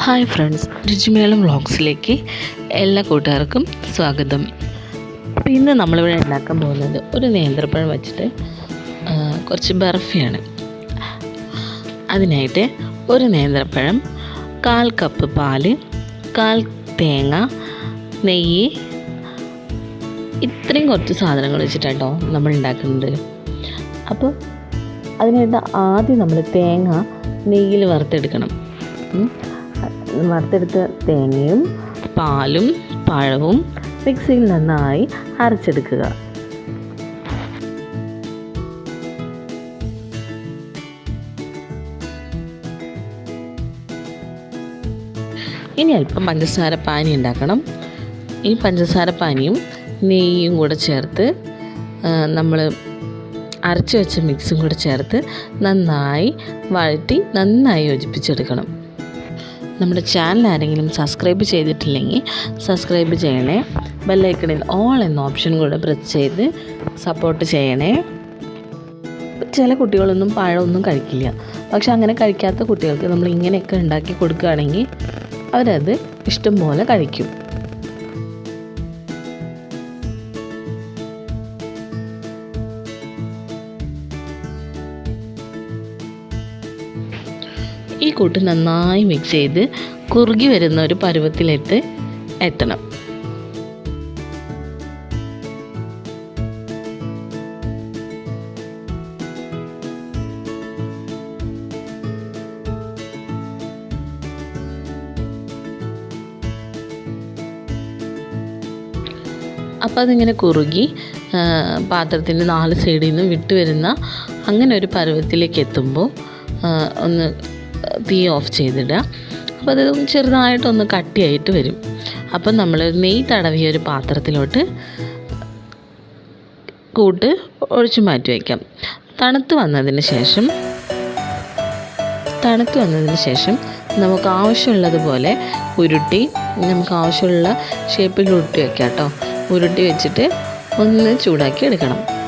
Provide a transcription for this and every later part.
Hi friends രുചിമേളം വ്ളോഗ്സിലേക്ക് എല്ലാ കൂട്ടുകാർക്കും സ്വാഗതം. അപ്പോൾ ഇന്ന് നമ്മളിവിടെ ഉണ്ടാക്കാൻ പോകുന്നത് ഒരു നേന്ത്രപ്പഴം വെച്ചിട്ട് കുറച്ച് ബർഫിയാണ്. അതിനായിട്ട് ഒരു നേന്ത്രപ്പഴം കാൽ കപ്പ് പാൽ കാൽ തേങ്ങ നെയ്യ് ഇത്രയും കുറച്ച് സാധനങ്ങൾ വെച്ചിട്ടാട്ടോ നമ്മൾ ഉണ്ടാക്കുന്നത്. അപ്പോൾ അതിനായിട്ട് ആദ്യം നമ്മൾ തേങ്ങ നെയ്യിൽ വറുത്തെടുക്കണം. വറുത്തെടുത്ത തേങ്ങയും പാലും പഴവും മിക്സിയിൽ നന്നായി അരച്ചെടുക്കുക. ഇനി അല്പം പഞ്ചസാര പാനി ഉണ്ടാക്കണം. ഈ പഞ്ചസാര പാനിയും നെയ്യും കൂടെ ചേർത്ത് നമ്മൾ അരച്ച് വെച്ച മിക്സും കൂടെ ചേർത്ത് നന്നായി വഴറ്റി നന്നായി യോജിപ്പിച്ചെടുക്കണം. നമ്മുടെ ചാനൽ ആരെങ്കിലും സബ്സ്ക്രൈബ് ചെയ്തിട്ടില്ലെങ്കിൽ സബ്സ്ക്രൈബ് ചെയ്യണേ. ബെല്ലൈക്കണിൽ ഓൾ എന്ന ഓപ്ഷൻ കൂടെ പ്രസ് ചെയ്ത് സപ്പോർട്ട് ചെയ്യണേ. ചില കുട്ടികളൊന്നും പഴമൊന്നും കഴിക്കില്ല. പക്ഷെ അങ്ങനെ കഴിക്കാത്ത കുട്ടികൾക്ക് നമ്മൾ ഇങ്ങനെയൊക്കെ ഉണ്ടാക്കി കൊടുക്കുകയാണെങ്കിൽ അവരത് ഇഷ്ടം പോലെ കഴിക്കും. ഈ കൂട്ട് നന്നായി മിക്സ് ചെയ്ത് കുറുകി വരുന്ന ഒരു പരുവത്തിലെത്ത് എത്തണം. അപ്പോൾ അതിങ്ങനെ കുറുകി പാത്രത്തിന്റെ നാല് സൈഡിൽ നിന്ന് വിട്ട് വരുന്ന അങ്ങനെ ഒരു പരുവത്തിലേക്ക് എത്തുമ്പോൾ ഒന്ന് തീ ഓഫ് ചെയ്തിടുക. അപ്പോൾ അത് ചെറുതായിട്ടൊന്ന് കട്ടിയായിട്ട് വരും. അപ്പം നമ്മൾ നെയ്യ് തടവിയ ഒരു പാത്രത്തിലോട്ട് കൂട്ട് ഒഴിച്ചു മാറ്റി വയ്ക്കാം. തണുത്ത് വന്നതിന് ശേഷം തണുത്ത് വന്നതിന് ശേഷം നമുക്ക് ആവശ്യമുള്ളതുപോലെ ഉരുട്ടി നമുക്ക് ആവശ്യമുള്ള ഷേപ്പിൽ ഉരുട്ടി വയ്ക്കാം കേട്ടോ. ഉരുട്ടി വെച്ചിട്ട് ഒന്ന് ചൂടാക്കി എടുക്കണം.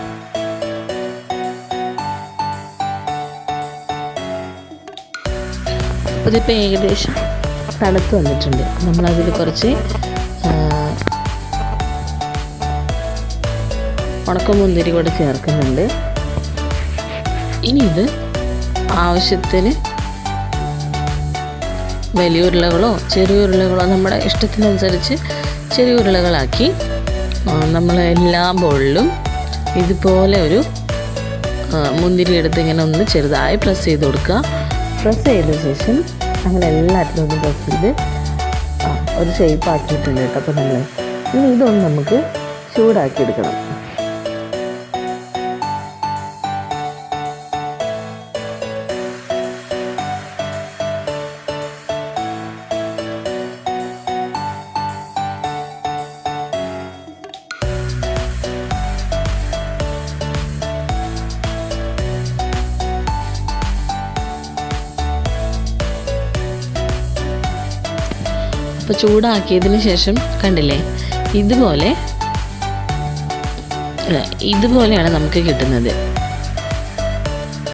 അപ്പോൾ ഇതിപ്പോൾ ഏകദേശം തണുത്ത് വന്നിട്ടുണ്ട്. നമ്മളതിൽ കുറച്ച് ഉണക്കമുന്തിരി കൂടെ ചേർക്കുന്നുണ്ട്. ഇനി ഇത് ആവശ്യത്തിന് വലിയ ഉരുളകളോ ചെറിയ ഉരുളകളോ നമ്മുടെ ഇഷ്ടത്തിനനുസരിച്ച് ചെറിയ ഉരുളകളാക്കി നമ്മൾ എല്ലാ ബോളിലും ഇതുപോലെ ഒരു മുന്തിരി എടുത്ത് ഇങ്ങനെ ഒന്ന് ചെറുതായി പ്രസ് ചെയ്ത് കൊടുക്കുക. പ്രസ് ചെയ്ത ശേഷം അങ്ങനെ എല്ലാറ്റിലും ഒന്ന് പ്രസ് ചെയ്ത് ഒരു ഷേപ്പ് ആക്കിയിട്ടുണ്ട് കേട്ടോ. അപ്പോൾ നമ്മൾ ഇനി ഇതൊന്ന് നമുക്ക് ചൂടാക്കി എടുക്കണം അപ്പോൾ ചൂടാക്കിയതിന് ശേഷം കണ്ടില്ലേ? ഇതുപോലെ ഇതുപോലെയാണ് നമുക്ക് കിട്ടുന്നത്.